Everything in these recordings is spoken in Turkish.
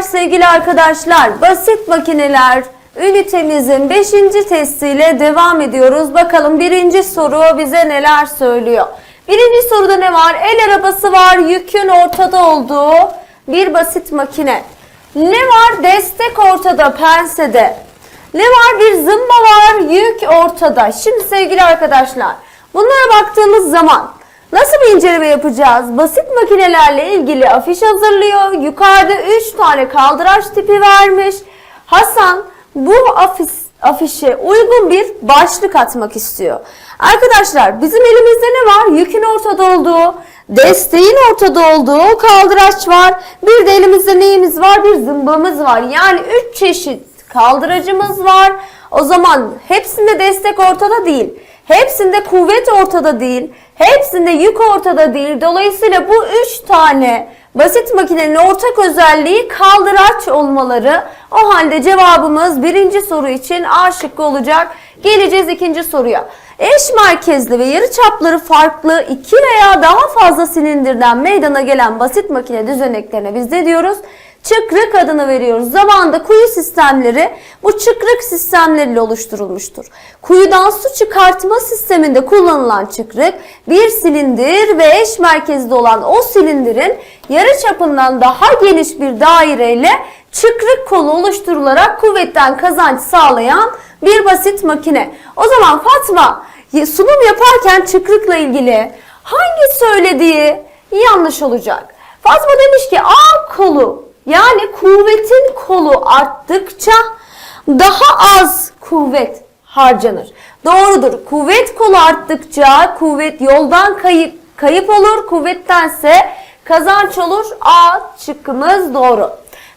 Merhabalar sevgili arkadaşlar. Basit makineler ünitemizin 5. testiyle devam ediyoruz. Bakalım birinci soru bize neler söylüyor. Birinci soruda ne var? El arabası var, yükün ortada olduğu bir basit makine. Ne var? Destek ortada, pensede. Ne var? Bir zımba var, yük ortada. Şimdi sevgili arkadaşlar, bunlara baktığımız zaman nasıl bir inceleme yapacağız? Basit makinelerle ilgili afiş hazırlıyor. Yukarıda 3 tane kaldıraç tipi vermiş. Hasan bu afiş, afişe uygun bir başlık atmak istiyor. Arkadaşlar bizim elimizde ne var? Yükün ortada olduğu, desteğin ortada olduğu kaldıraç var. Bir de elimizde neyimiz var? Bir zımbamız var. Yani 3 çeşit kaldıracımız var. O zaman hepsinde destek ortada değil. Hepsinde kuvvet ortada değil. Hepsinde yük ortada değil. Dolayısıyla bu üç tane basit makinenin ortak özelliği kaldıraç olmaları. O halde cevabımız birinci soru için A şıkkı olacak. Geleceğiz ikinci soruya. Eş merkezli ve yarı çapları farklı iki veya daha fazla silindirden meydana gelen basit makine düzeneklerine biz ne diyoruz? Çıkrık adını veriyoruz. Zamanında kuyu sistemleri bu çıkrık sistemleriyle oluşturulmuştur. Kuyudan su çıkartma sisteminde kullanılan çıkrık bir silindir ve eş merkezli olan o silindirin yarı çapından daha geniş bir daireyle çıkrık kolu oluşturularak kuvvetten kazanç sağlayan bir basit makine. O zaman Fatma sunum yaparken çıkrıkla ilgili hangi söylediği yanlış olacak? Fatma demiş ki A kolu yani kuvvetin kolu arttıkça daha az kuvvet harcanır. Doğrudur. Kuvvet kolu arttıkça kuvvet yoldan kayıp kayıp olur. Kuvvettense kazanç olur. A şıkkımız doğru.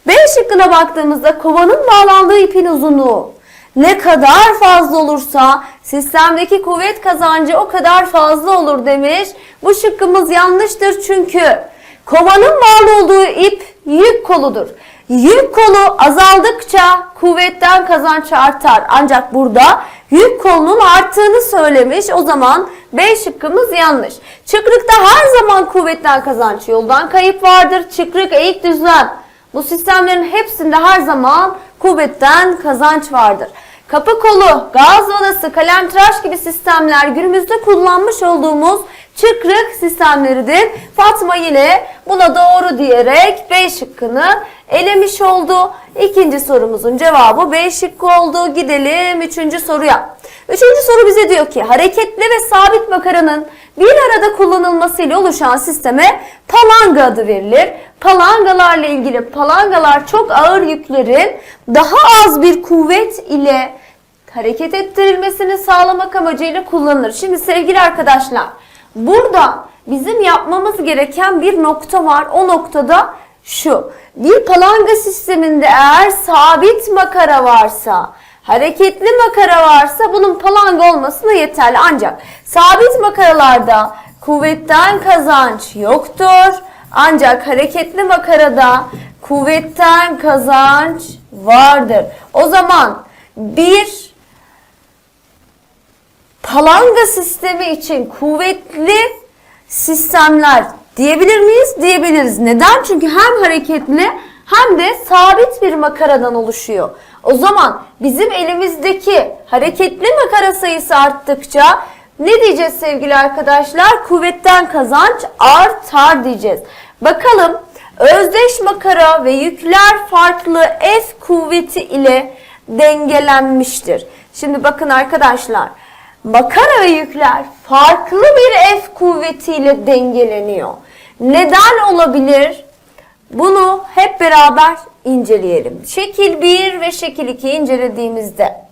B şıkkına baktığımızda kovanın bağlandığı ipin uzunluğu ne kadar fazla olursa sistemdeki kuvvet kazancı o kadar fazla olur demiş. Bu şıkkımız yanlıştır çünkü kovanın bağlı olduğu ip yük koludur. Yük kolu azaldıkça kuvvetten kazanç artar. Ancak burada yük kolunun arttığını söylemiş. O zaman B şıkkımız yanlış. Çıkrıkta her zaman kuvvetten kazanç yoldan kayıp vardır. Çıkrık eğik düzlem. Bu sistemlerin hepsinde her zaman kuvvetten kazanç vardır. Kapı kolu, gaz vanası, kalemtıraş gibi sistemler günümüzde kullanmış olduğumuz çıkrık sistemleridir. Fatma yine buna doğru diyerek B şıkkını elemiş oldu. İkinci sorumuzun cevabı B şıkkı oldu. Gidelim üçüncü soruya. Üçüncü soru bize diyor ki hareketli ve sabit makaranın bir arada kullanılmasıyla oluşan sisteme palanga adı verilir. Palangalarla ilgili palangalar çok ağır yüklerin daha az bir kuvvet ile hareket ettirilmesini sağlamak amacıyla kullanılır. Şimdi sevgili arkadaşlar burada bizim yapmamız gereken bir nokta var. O noktada şu. Bir palanga sisteminde eğer sabit makara varsa, hareketli makara varsa bunun palanga olmasına yeterli. Ancak sabit makaralarda kuvvetten kazanç yoktur. Ancak hareketli makarada kuvvetten kazanç vardır. O zaman bir palanga sistemi için kuvvetli sistemler diyebilir miyiz? Diyebiliriz. Neden? Çünkü hem hareketli hem de sabit bir makaradan oluşuyor. O zaman bizim elimizdeki hareketli makara sayısı arttıkça ne diyeceğiz sevgili arkadaşlar? Kuvvetten kazanç artar diyeceğiz. Bakalım özdeş makara ve yükler farklı F kuvveti ile dengelenmiştir. Şimdi bakın arkadaşlar makara ve yükler farklı bir F kuvvetiyle dengeleniyor. Neden olabilir? Bunu hep beraber inceleyelim. Şekil 1 ve şekil 2 incelediğimizde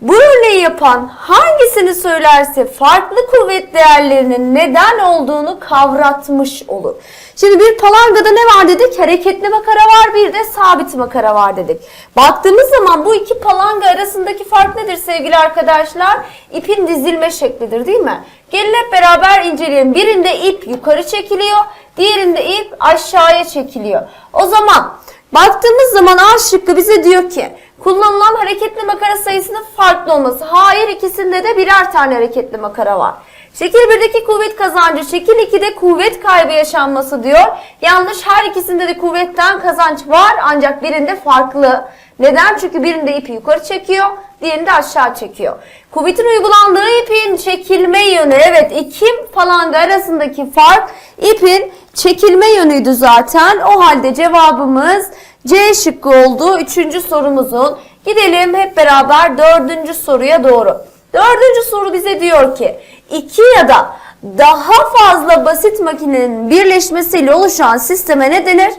bu örneği yapan hangisini söylerse farklı kuvvet değerlerinin neden olduğunu kavratmış olur. Şimdi bir palangada ne var dedik? Hareketli makara var bir de sabit makara var dedik. Baktığımız zaman bu iki palanga arasındaki fark nedir sevgili arkadaşlar? İpin dizilme şeklidir değil mi? Gelin hep beraber inceleyelim. Birinde ip yukarı çekiliyor, diğerinde ip aşağıya çekiliyor. O zaman baktığımız zaman A şıkkı bize diyor ki kullanılan hareketli makara sayısının farklı olması. Hayır ikisinde de birer tane hareketli makara var. Şekil 1'deki kuvvet kazancı, şekil 2'de kuvvet kaybı yaşanması diyor. Yanlış her ikisinde de kuvvetten kazanç var ancak birinde farklı. Neden? Çünkü birinde ipi yukarı çekiyor, diğerinde aşağı çekiyor. Kuvvetin uygulandığı ipin çekilme yönü, evet iki falanga arasındaki fark ipin çekilme yönüydü zaten. O halde cevabımız C şıkkı oldu. Üçüncü sorumuzun. Gidelim hep beraber dördüncü soruya doğru. Dördüncü soru bize diyor ki iki ya da daha fazla basit makinenin birleşmesiyle oluşan sisteme ne denir?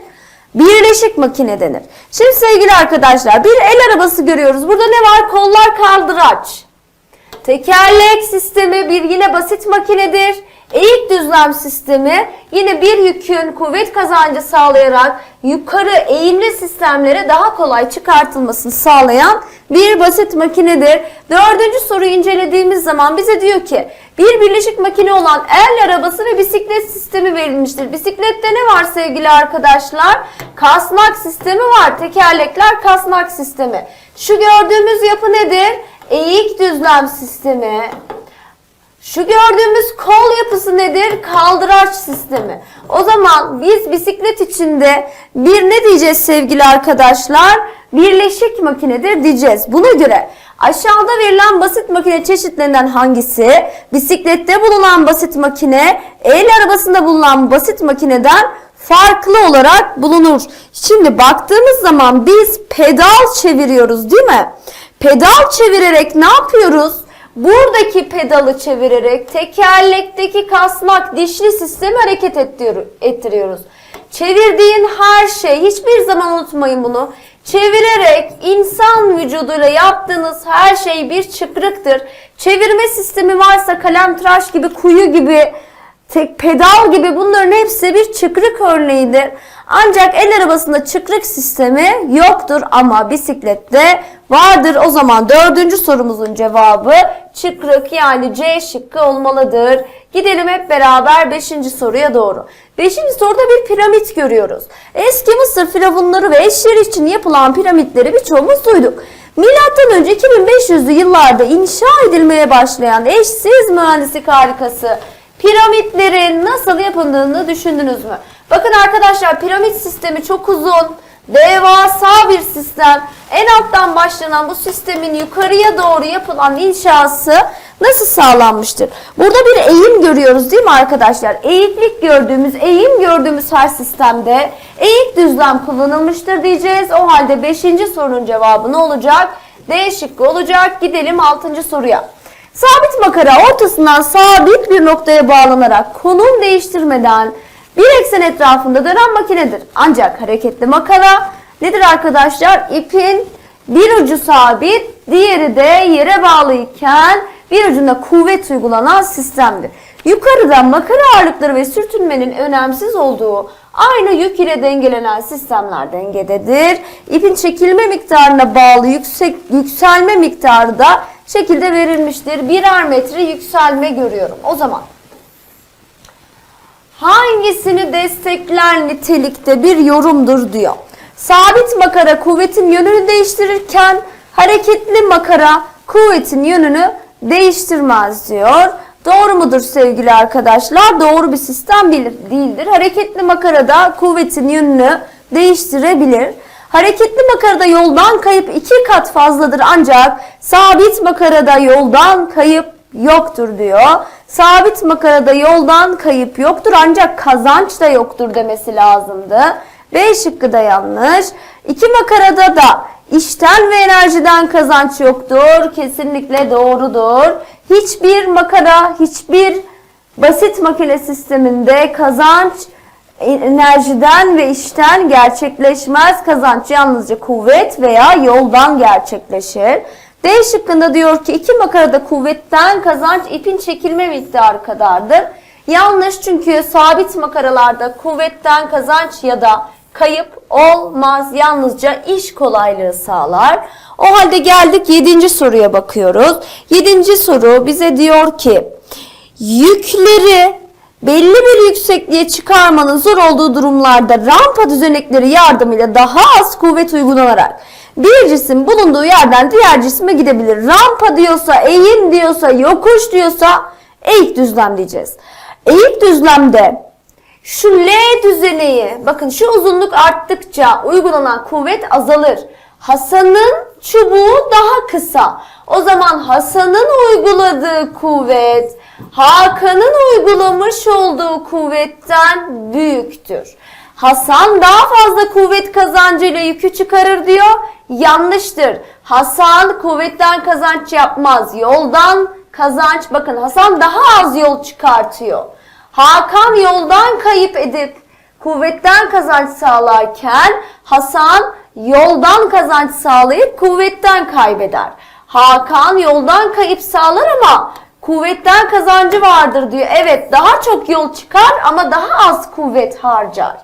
Birleşik makine denir. Şimdi sevgili arkadaşlar bir el arabası görüyoruz. Burada ne var? Kollar kaldıraç. Tekerlek sistemi bir yine basit makinedir. Eğik düzlem sistemi yine bir yükün kuvvet kazancı sağlayarak yukarı eğimli sistemlere daha kolay çıkartılmasını sağlayan bir basit makinedir. Dördüncü soruyu incelediğimiz zaman bize diyor ki bir birleşik makine olan el arabası ve bisiklet sistemi verilmiştir. Bisiklette ne var sevgili arkadaşlar? Kasnak sistemi var. Tekerlekler kasnak sistemi. Şu gördüğümüz yapı nedir? Eğik düzlem sistemi. Şu gördüğümüz kol yapısı nedir? Kaldıraç sistemi. O zaman biz bisiklet içinde bir ne diyeceğiz sevgili arkadaşlar? Birleşik makinedir diyeceğiz. Buna göre aşağıda verilen basit makine çeşitlerinden hangisi bisiklette bulunan basit makine, el arabasında bulunan basit makineden farklı olarak bulunur? Şimdi baktığımız zaman biz pedal çeviriyoruz değil mi? Pedal çevirerek ne yapıyoruz? Buradaki pedalı çevirerek tekerlekteki kasnak dişli sistemi hareket ettiriyor- ettiriyoruz. Çevirdiğin her şey, hiçbir zaman unutmayın bunu. Çevirerek insan vücuduyla yaptığınız her şey bir çıkrıktır. Çevirme sistemi varsa kalem tıraş gibi, kuyu gibi, tek pedal gibi bunların hepsi bir çıkrık örneğidir. Ancak el arabasında çıkrık sistemi yoktur ama bisiklette vardır. O zaman dördüncü sorumuzun cevabı çıkrık yani C şıkkı olmalıdır. Gidelim hep beraber beşinci soruya doğru. Beşinci soruda bir piramit görüyoruz. Eski Mısır firavunları ve eşleri için yapılan piramitleri birçoğumuz duyduk. Milattan önce 2500'lü yıllarda inşa edilmeye başlayan eşsiz mühendislik harikası piramitlerin nasıl yapıldığını düşündünüz mü? Bakın arkadaşlar piramit sistemi çok uzun, devasa bir sistem. En alttan başlanan bu sistemin yukarıya doğru yapılan inşası nasıl sağlanmıştır? Burada bir eğim görüyoruz değil mi arkadaşlar? Eğiklik gördüğümüz, eğim gördüğümüz her sistemde eğik düzlem kullanılmıştır diyeceğiz. O halde 5. sorunun cevabı ne olacak? D şıkkı olacak. Gidelim 6. soruya. Sabit makara ortasından sabit bir noktaya bağlanarak konum değiştirmeden bir eksen etrafında dönen makinedir. Ancak hareketli makara nedir arkadaşlar? İpin bir ucu sabit, diğeri de yere bağlı iken bir ucunda kuvvet uygulanan sistemdir. Yukarıda makara ağırlıkları ve sürtünmenin önemsiz olduğu aynı yük ile dengelenen sistemler dengededir. İpin çekilme miktarına bağlı yüksek yükselme miktarı da şekilde verilmiştir. Birer metre yükselme görüyorum. O zaman hangisini destekler nitelikte bir yorumdur diyor. Sabit makara kuvvetin yönünü değiştirirken hareketli makara kuvvetin yönünü değiştirmez diyor. Doğru mudur sevgili arkadaşlar? Doğru bir sistem değildir. Hareketli makarada kuvvetin yönünü değiştirebilir. Hareketli makarada yoldan kayıp iki kat fazladır ancak sabit makarada yoldan kayıp yoktur diyor. Sabit makarada yoldan kayıp yoktur ancak kazanç da yoktur demesi lazımdı. B şıkkı da yanlış. İki makarada da işten ve enerjiden kazanç yoktur. Kesinlikle doğrudur. Hiçbir makara, hiçbir basit makine sisteminde kazanç enerjiden ve işten gerçekleşmez. Kazanç yalnızca kuvvet veya yoldan gerçekleşir. D şıkkında diyor ki iki makarada kuvvetten kazanç ipin çekilme miktarı kadardır. Yanlış çünkü sabit makaralarda kuvvetten kazanç ya da kayıp olmaz. Yalnızca iş kolaylığı sağlar. O halde geldik 7. soruya bakıyoruz. 7. soru bize diyor ki yükleri belli bir yüksekliğe çıkarmanın zor olduğu durumlarda rampa düzenekleri yardımıyla daha az kuvvet uygulanarak bir cisim bulunduğu yerden diğer cisme gidebilir. Rampa diyorsa, eğim diyorsa, yokuş diyorsa Eğik düzlem diyeceğiz. Eğik düzlemde şu L düzeneği bakın şu uzunluk arttıkça uygulanan kuvvet azalır. Hasan'ın çubuğu daha kısa. O zaman Hasan'ın uyguladığı kuvvet Hakan'ın uygulamış olduğu kuvvetten büyüktür. Hasan daha fazla kuvvet kazancıyla yükü çıkarır diyor. Yanlıştır. Hasan kuvvetten kazanç yapmaz. Yoldan kazanç bakın Hasan daha az yol çıkartıyor. Hakan yoldan kayıp edip kuvvetten kazanç sağlarken Hasan yoldan kazanç sağlayıp kuvvetten kaybeder. Hakan yoldan kayıp sağlar ama kuvvetten kazancı vardır diyor. Evet daha çok yol çıkar ama daha az kuvvet harcar.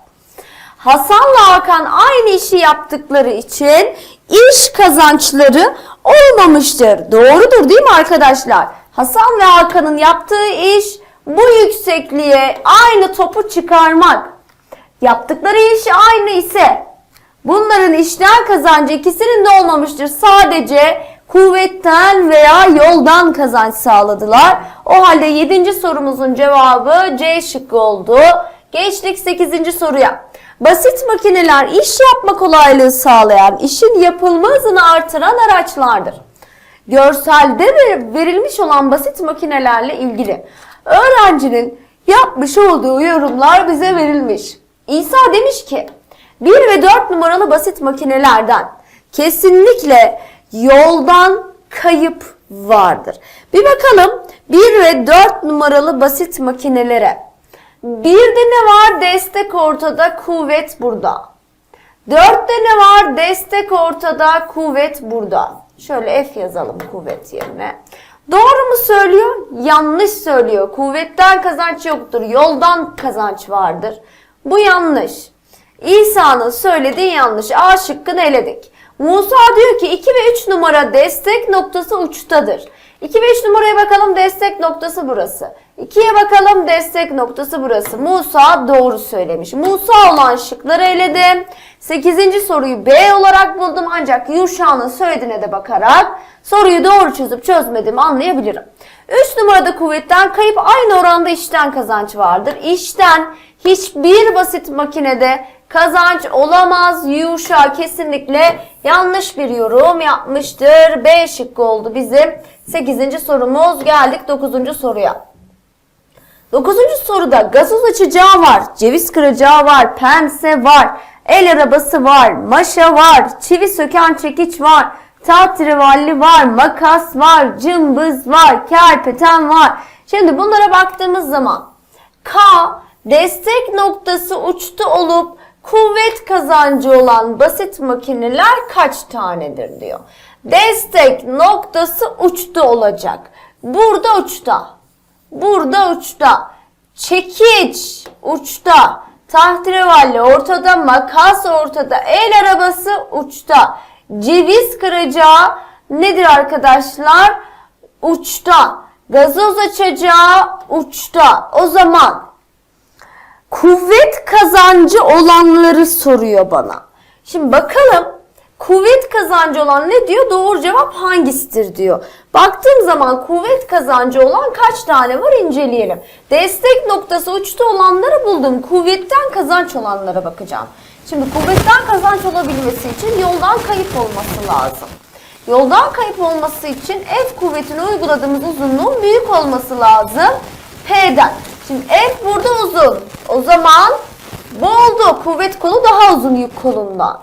Hasan'la Hakan aynı işi yaptıkları için iş kazançları olmamıştır. Doğrudur değil mi arkadaşlar? Hasan ve Hakan'ın yaptığı iş bu yüksekliğe aynı topu çıkarmak. Yaptıkları iş aynı ise bunların işten kazancı ikisinin de olmamıştır. Sadece kuvvetten veya yoldan kazanç sağladılar. O halde 7. sorumuzun cevabı C şıkkı oldu. Geçtik 8. soruya. Basit makineler iş yapma kolaylığı sağlayan, işin yapılma hızını artıran araçlardır. Görselde ver- verilmiş olan basit makinelerle ilgili öğrencinin yapmış olduğu yorumlar bize verilmiş. İsa demiş ki 1 ve 4 numaralı basit makinelerden kesinlikle yoldan kayıp vardır. Bir bakalım 1 ve 4 numaralı basit makinelere. Bir de ne var? Destek ortada, kuvvet burada. Dörtte ne var? Destek ortada, kuvvet burada. Şöyle F yazalım kuvvet yerine. Doğru mu söylüyor? Yanlış söylüyor. Kuvvetten kazanç yoktur. Yoldan kazanç vardır. Bu yanlış. İsa'nın söylediği yanlış. A şıkkını eledik. Musa diyor ki 2 ve 3 numara destek noktası uçtadır. 2 ve 3 numaraya bakalım destek noktası burası. 2'ye bakalım destek noktası burası. Musa doğru söylemiş. Musa olan şıkları eledim. 8. soruyu B olarak buldum ancak Yuşa'nın söylediğine de bakarak soruyu doğru çözüp çözmediğimi anlayabilirim. 3 numarada kuvvetten kayıp aynı oranda işten kazanç vardır. İşten hiçbir basit makinede kazanç olamaz. Yuşa kesinlikle yanlış bir yorum yapmıştır. B şıkkı oldu bizim 8. sorumuz. Geldik 9. soruya. 9. soruda gazoz açacağı var, ceviz kıracağı var, pense var, el arabası var, maşa var, çivi söken çekiç var, tatrivalli var, makas var, cımbız var, kerpeten var. Şimdi bunlara baktığımız zaman K destek noktası uçtu olup kuvvet kazancı olan basit makineler kaç tanedir diyor. Destek noktası uçtu olacak. Burada uçta. Burada uçta. Çekiç uçta. Tahterevalli ortada. Makas ortada. El arabası uçta. Ceviz kıracağı nedir arkadaşlar? Uçta. Gazoz açacağı uçta. O zaman kuvvet kazancı olanları soruyor bana. Şimdi bakalım kuvvet kazancı olan ne diyor? Doğru cevap hangisidir diyor. Baktığım zaman kuvvet kazancı olan kaç tane var inceleyelim. Destek noktası uçta olanları buldum. Kuvvetten kazanç olanlara bakacağım. Şimdi kuvvetten kazanç olabilmesi için yoldan kayıp olması lazım. Yoldan kayıp olması için F kuvvetini uyguladığımız uzunluğun büyük olması lazım. P'den. Şimdi F burada uzun. O zaman bu oldu. Kuvvet kolu daha uzun yük kolundan.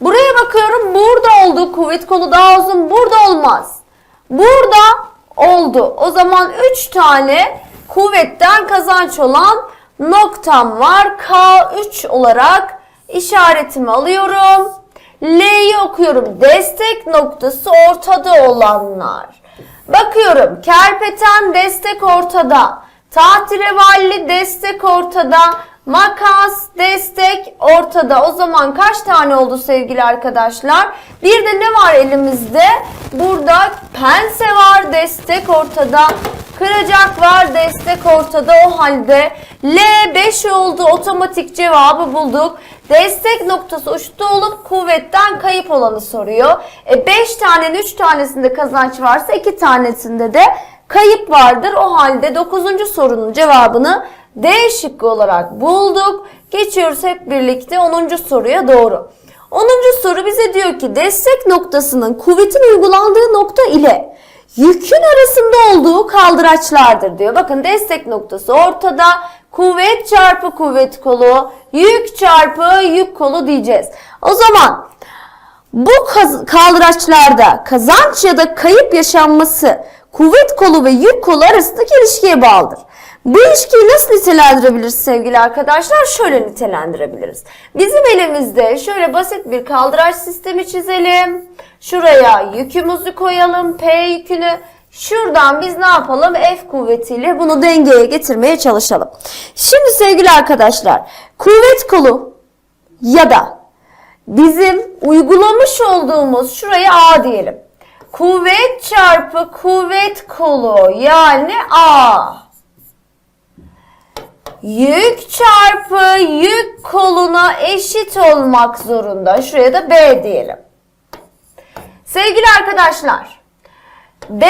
Buraya bakıyorum. Burada oldu. Kuvvet kolu daha uzun. Burada olmaz. Burada oldu. O zaman 3 tane kuvvetten kazanç olan noktam var. K3 olarak işaretimi alıyorum. L'yi okuyorum. Destek noktası ortada olanlar. Bakıyorum. Kerpeten destek ortada. Tahtirevalli destek ortada. Makas, destek ortada. O zaman kaç tane oldu sevgili arkadaşlar? Bir de ne var elimizde? Burada pense var, destek ortada. Kıracak var, destek ortada. O halde L 5 oldu. Otomatik cevabı bulduk. Destek noktası uçta olup kuvvetten kayıp olanı soruyor. E 5 tanenin 3 tanesinde kazanç varsa 2 tanesinde de kayıp vardır. O halde 9. sorunun cevabını D şıkkı olarak bulduk. Geçiyoruz hep birlikte 10. soruya doğru. 10. soru bize diyor ki destek noktasının kuvvetin uygulandığı nokta ile yükün arasında olduğu kaldıraçlardır diyor. Bakın destek noktası ortada. Kuvvet çarpı kuvvet kolu, yük çarpı yük kolu diyeceğiz. O zaman bu kaldıraçlarda kazanç ya da kayıp yaşanması kuvvet kolu ve yük kolu arasındaki ilişkiye bağlıdır. Bu ilişkiyi nasıl nitelendirebiliriz sevgili arkadaşlar? Şöyle nitelendirebiliriz. Bizim elimizde şöyle basit bir kaldıraç sistemi çizelim. Şuraya yükümüzü koyalım. P yükünü. Şuradan biz ne yapalım? F kuvvetiyle bunu dengeye getirmeye çalışalım. Şimdi sevgili arkadaşlar, kuvvet kolu ya da bizim uygulamış olduğumuz şuraya A diyelim. Kuvvet çarpı kuvvet kolu yani A. Yük çarpı yük koluna eşit olmak zorunda. Şuraya da B diyelim. Sevgili arkadaşlar, B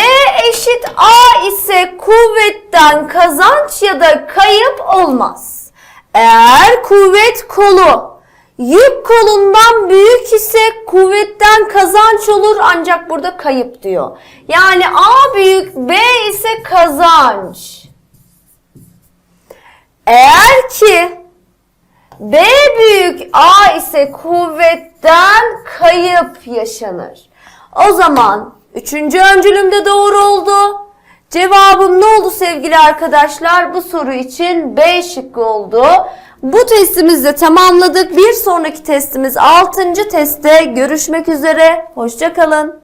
eşit A ise kuvvetten kazanç ya da kayıp olmaz. Eğer kuvvet kolu yük kolundan büyük ise kuvvetten kazanç olur ancak burada kayıp diyor. Yani A büyük B ise kazanç. Eğer ki B büyük A ise kuvvetten kayıp yaşanır. O zaman üçüncü öncülümde doğru oldu. Cevabım ne oldu sevgili arkadaşlar? Bu soru için B şıkkı oldu. Bu testimizi de tamamladık. Bir sonraki testimiz 6. testte görüşmek üzere. Hoşçakalın.